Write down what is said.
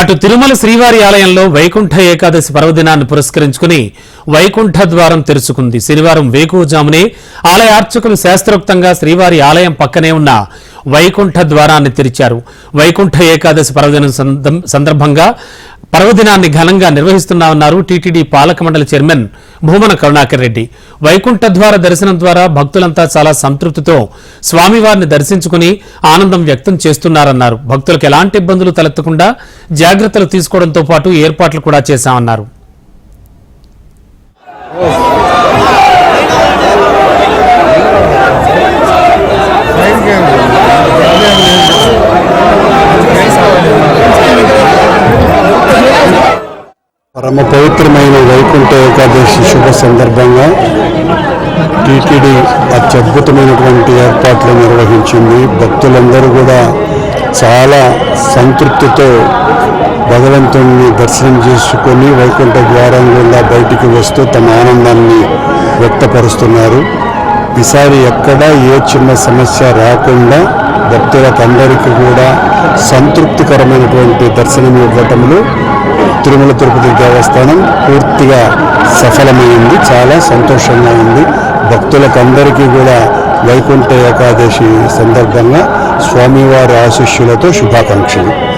అటు తిరుమల శ్రీవారి ఆలయంలో వైకుంఠ ఏకాదశి పర్వదినాన్ని పురస్కరించుకుని వైకుంఠ ద్వారం తెరుచుకుంది. శనివారం వేకువజామునే ఆలయ అర్చకులు శాస్త్రోక్తంగా శ్రీవారి ఆలయం పక్కనే ఉన్న వైకుంఠ ద్వారాన్ని తెరిచారు. వైకుంఠ ఏకాదశి పర్వదినం సందర్భంగా పర్వదినాన్ని ఘనంగా నిర్వహిస్తున్నామన్నారు టీటీడీ పాలక మండలి చైర్మన్ భూమన కరుణాకర్ రెడ్డి. వైకుంఠ ద్వార దర్శనం ద్వారా భక్తులంతా చాలా సంతృప్తితో స్వామివారిని దర్శించుకుని ఆనందం వ్యక్తం చేస్తున్నారన్నారు. భక్తులకు ఎలాంటి ఇబ్బందులు తలెత్తకుండా జాగ్రత్తలు తీసుకోవడంతో పాటు ఏర్పాట్లు కూడా చేశామన్నారు. పరమ పవిత్రమైన వైకుంఠ ఏకాదశి శుభ సందర్భంగా టీటీడీ అత్యద్భుతమైనటువంటి ఏర్పాట్లు నిర్వహించింది. భక్తులందరూ కూడా చాలా సంతృప్తితో భగవంతుణ్ణి దర్శనం చేసుకొని వైకుంఠ ద్వారం గుండా బయటికి వస్తూ తమ ఆనందాన్ని వ్యక్తపరుస్తున్నారు. ఈసారి ఎక్కడా ఏ చిన్న సమస్య రాకుండా భక్తులకందరికీ కూడా సంతృప్తికరమైనటువంటి దర్శనం ఇవ్వటంలో తిరుమల తిరుపతి దేవస్థానం పూర్తిగా సఫలమైంది చాలా సంతోషంగా ఉంది. భక్తులకందరికీ కూడా వైకుంఠ ఏకాదశి సందర్భంగా స్వామివారి ఆశిష్యులతో శుభాకాంక్షలు.